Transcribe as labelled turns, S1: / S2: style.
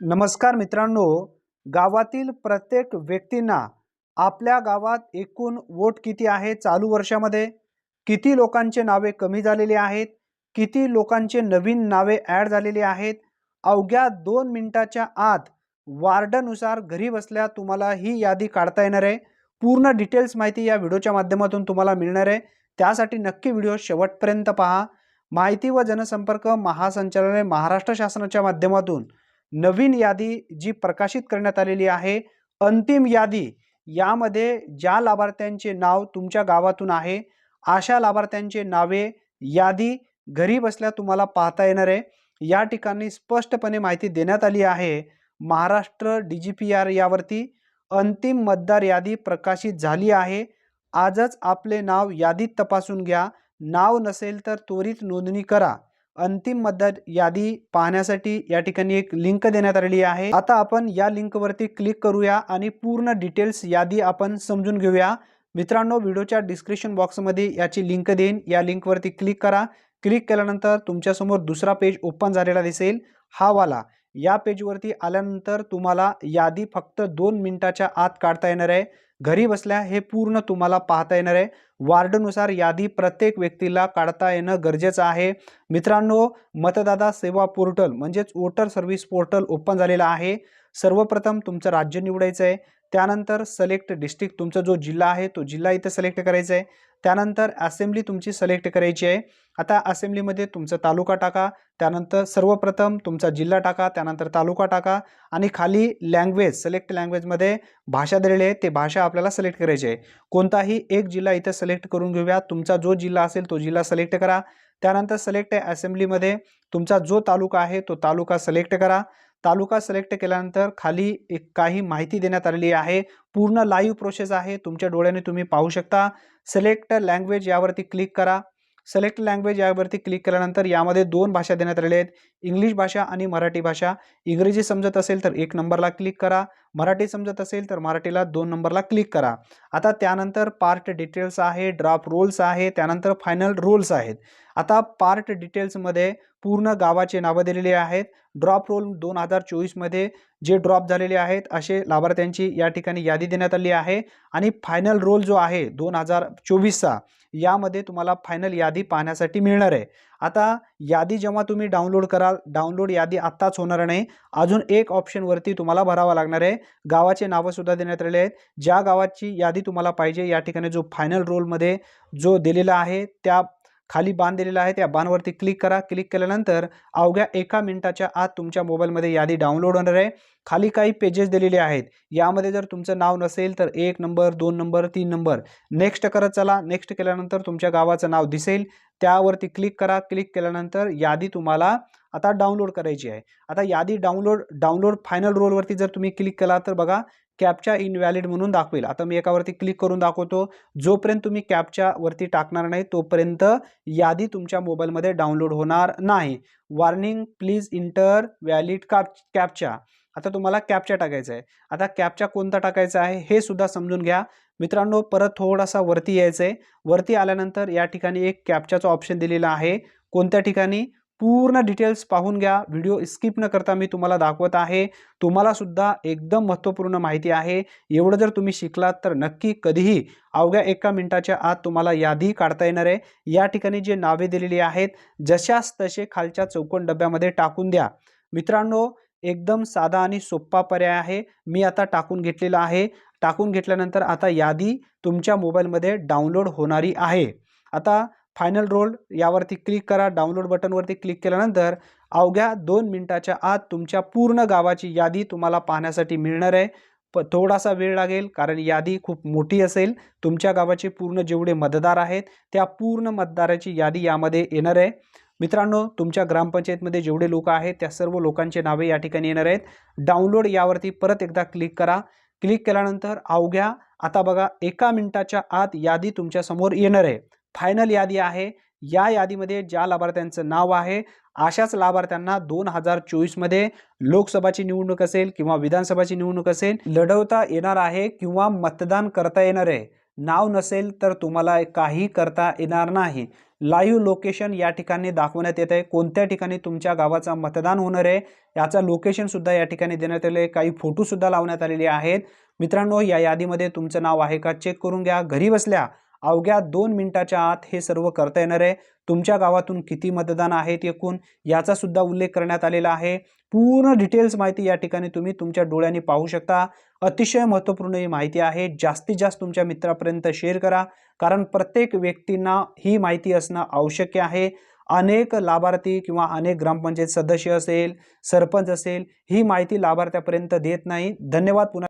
S1: नमस्कार मित्रांनो गावातील प्रत्येक व्यक्तींना आपल्या गावात एकूण वोट किती आहे चालू वर्षामध्ये? किती लोकांचे नावे कमी झालेली आहेत? किती लोकांचे नवीन नावे ॲड झालेली आहेत? अवघ्या दोन मिनटाच्या आत वार्डनुसार घरी बसल्या तुम्हाला ही यादी काढता येणार आहे. पूर्ण डिटेल्स माहिती या व्हिडिओच्या माध्यमातून तुम्हाला मिळणार आहे. त्यासाठी नक्की व्हिडिओ शेवटपर्यंत पहा. माहिती व जनसंपर्क महासंचालनालय महाराष्ट्र शासनाच्या माध्यमातून नवीन यादी जी प्रकाशित करण्यात आलेली आहे अंतिम यादी यामध्ये ज्या लाभार्थ्यांचे नाव तुमच्या गावातून आहे अशा लाभार्थ्यांचे नावे यादी घरी बसल्या तुम्हाला पाहता येणार आहे. या ठिकाणी स्पष्टपणे माहिती देण्यात आली आहे. Maharashtra D G P R यावरती अंतिम मतदार यादी प्रकाशित झाली आहे. आजच आपले नाव यादीत तपासून घ्या. नाव नसेल तर त्वरित नोंदणी करा. अंतिम मतदार यादी पाहण्यासाठी या ठिकाणी एक लिंक देण्यात आलेली आहे. आता आपण या लिंकवरती क्लिक करूया आणि पूर्ण डिटेल्स यादी आपण समजून घेऊया. मित्रांनो व्हिडिओच्या डिस्क्रिप्शन बॉक्समध्ये याची लिंक देईन. या लिंकवरती क्लिक करा. क्लिक केल्यानंतर तुमच्यासमोर दुसरा पेज ओपन झालेला दिसेल. हा वाला. या पेजवरती आल्यानंतर तुम्हाला यादी फक्त दोन मिनिटाच्या आत काढता येणार आहे. घरी बसल्या हे पूर्ण तुम्हाला पाहता येणार आहे. वार्डनुसार यादी प्रत्येक व्यक्तीला काढता येणं गरजेचं आहे. मित्रांनो मतदाता सेवा पोर्टल म्हणजेच वोटर सर्व्हिस पोर्टल ओपन झालेलं आहे. सर्वप्रथम तुमचं राज्य निवडायचं आहे त्यानंतर सिलेक्ट डिस्ट्रिक्ट तुमचा जो जिल्हा आहे तो जिल्हा इथं सिलेक्ट करायचा आहे त्यानंतर असेंब्ली तुमची सिलेक्ट करायची आहे. आता असेंब्लीमध्ये तुमचा तालुका टाका त्यानंतर सर्वप्रथम तुमचा जिल्हा टाका त्यानंतर तालुका टाका आणि खाली लँग्वेज सिलेक्ट लँग्वेजमध्ये भाषा दिलेली आहे ते भाषा आपल्याला सिलेक्ट करायची आहे. कोणताही एक जिल्हा इथं सिलेक्ट करून घेऊया. तुमचा जो जिल्हा असेल तो जिल्हा सिलेक्ट करा. त्यानंतर सिलेक्ट आहे असेंब्लीमध्ये तुमचा जो तालुका आहे तो तालुका सिलेक्ट करा. तालुका सिलेक्ट केल्यानंतर खाली एक काही माहिती देण्यात आलेली आहे. पूर्ण लाईव्ह प्रोसेस आहे. तुमच्या डोळ्याने तुम्ही पाहू शकता. सिलेक्ट लँग्वेज यावरती क्लिक करा. सिलेक्ट लँग्वेज यावरती क्लिक केल्यानंतर यामध्ये दोन भाषा देण्यात आलेल्या आहेत. इंग्लिश भाषा आणि मराठी भाषा. इंग्रजी समजत असेल तर एक नंबरला क्लिक करा. मराठी समजत असेल तर मराठीला दोन नंबरला क्लिक करा. आता त्यानंतर पार्ट डिटेल्स आहे ड्राफ्ट रोल्स आहे त्यानंतर फायनल रोल्स आहेत. आता पार्ट डिटेल्समध्ये पूर्ण गावाचे नावं दिलेली आहेत. ड्रॉप रोल दोन हजार चोवीसमध्ये जे ड्रॉप झालेले आहेत असे लाभार्थ्यांची या ठिकाणी यादी देण्यात आली आहे. आणि फायनल रोल जो आहे दोन हजार चोवीसचा यामध्ये तुम्हाला फायनल यादी पाहण्यासाठी मिळणार आहे. आता यादी जेव्हा तुम्ही डाउनलोड कराल डाउनलोड यादी आत्ताच होणार नाही. अजून एक ऑप्शनवरती तुम्हाला भरावा लागणार आहे. गावाचे नावंसुद्धा देण्यात आलेले आहेत. ज्या गावाची यादी तुम्हाला पाहिजे या ठिकाणी जो फायनल रोलमध्ये जो दिलेला आहे त्या खाली बाण दिलेला आहे त्या बाणवरती क्लिक करा. क्लिक केल्यानंतर अवघ्या एका मिनिटाच्या आत तुमच्या मोबाईलमध्ये यादी डाउनलोड होणार आहे. खाली काही पेजेस दिलेले आहेत. यामध्ये जर तुमचं नाव नसेल तर एक नंबर दोन नंबर तीन नंबर नेक्स्ट करत चला. नेक्स्ट केल्यानंतर तुमच्या गावाचं नाव दिसेल. त्यावरती क्लिक करा. क्लिक केल्यानंतर यादी तुम्हाला आता डाउनलोड करायची आहे. आता यादी डाउनलोड डाउनलोड फायनल रोलवरती जर तुम्ही क्लिक केला तर बघा कॅपच्या इनव्हॅलिड म्हणून दाखवेल. आता मी एकावरती क्लिक करून दाखवतो. जोपर्यंत तुम्ही कॅपच्या वरती टाकणार नाही तोपर्यंत यादी तुमच्या मोबाईलमध्ये डाउनलोड होणार नाही. वॉर्निंग प्लीज इंटर व्हॅलिड का कॅपच्या आता तुम्हाला कॅपच्या टाकायचं आहे. आता कॅपच्या कोणता टाकायचा आहे हे सुद्धा समजून घ्या. मित्रांनो परत थोडासा वरती यायचं आहे वरती आल्यानंतर या ठिकाणी एक कॅपच्याचा ऑप्शन दिलेला आहे. कोणत्या ठिकाणी? पूर्ण डिटेल्स पाहून घ्या. व्हिडिओ स्किप न करता मी तुम्हाला दाखवत आहे. तुम्हाला सुद्धा एकदम महत्त्वपूर्ण माहिती आहे. एवढं जर तुम्ही शिकलात तर नक्की कधीही अवघ्या एका मिनिटाच्या आत तुम्हाला यादी काढता येणार आहे. या ठिकाणी जे नावे दिलेली आहेत जशाच तसे खालच्या चौकोन डब्यामध्ये टाकून द्या. मित्रांनो एकदम साधा आणि सोप्पा पर्याय आहे. मी आता टाकून घेतलेला आहे. टाकून घेतल्यानंतर आता यादी तुमच्या मोबाईलमध्ये डाउनलोड होणारी आहे. आता फायनल रोल यावरती क्लिक करा. डाउनलोड बटनवरती क्लिक केल्यानंतर अवघ्या दोन मिनिटाच्या आत तुमच्या पूर्ण गावाची यादी तुम्हाला पाहण्यासाठी मिळणार आहे. प थोडासा वेळ लागेल कारण यादी खूप मोठी असेल. तुमच्या गावाचे पूर्ण जेवढे मतदार आहेत त्या पूर्ण मतदाराची यादी यामध्ये येणार आहे. मित्रांनो तुमच्या ग्रामपंचायतमध्ये जेवढे लोक आहेत त्या सर्व लोकांचे नावे या ठिकाणी येणार आहेत. डाउनलोड यावरती परत एकदा क्लिक करा. क्लिक केल्यानंतर अवघ्या आता बघा एका मिनिटाच्या आत यादी तुमच्यासमोर येणार आहे. फायनल यादी आहे. या यादीमध्ये ज्या लाभार्थ्यांचं नाव आहे अशाच लाभार्थ्यांना दोन हजार चोवीसमध्ये लोकसभाची निवडणूक असेल किंवा विधानसभाची निवडणूक असेल लढवता येणार आहे किंवा मतदान करता येणार आहे. नाव नसेल तर तुम्हाला काही करता येणार नाही. लाईव्ह लोकेशन या ठिकाणी दाखवण्यात येत आहे. कोणत्या ठिकाणी तुमच्या गावाचा मतदान होणार आहे याचा लोकेशनसुद्धा या ठिकाणी देण्यात आले आहे. काही फोटोसुद्धा लावण्यात आलेले आहेत. मित्रांनो या यादीमध्ये तुमचं नाव आहे का? चेक करून घ्या. घरी बसल्या अवघ्या दोन मिनिटाच्या आत हे सर्व करता येणार आहे. तुमच्या गावातून किती मतदान आहेत एकूण? याचा सुद्धा उल्लेख करण्यात आलेला आहे. पूर्ण डिटेल्स माहिती या ठिकाणी तुम्ही तुमच्या डोळ्यांनी पाहू शकता. अतिशय महत्त्वपूर्ण ही माहिती आहे. जास्तीत जास्त तुमच्या मित्रापर्यंत शेअर करा. कारण प्रत्येक व्यक्तींना ही माहिती असणं आवश्यक आहे. अनेक लाभार्थी किंवा अनेक ग्रामपंचायत सदस्य असेल सरपंच असेल ही माहिती लाभार्थ्यापर्यंत देत नाही. धन्यवाद पुन्हा.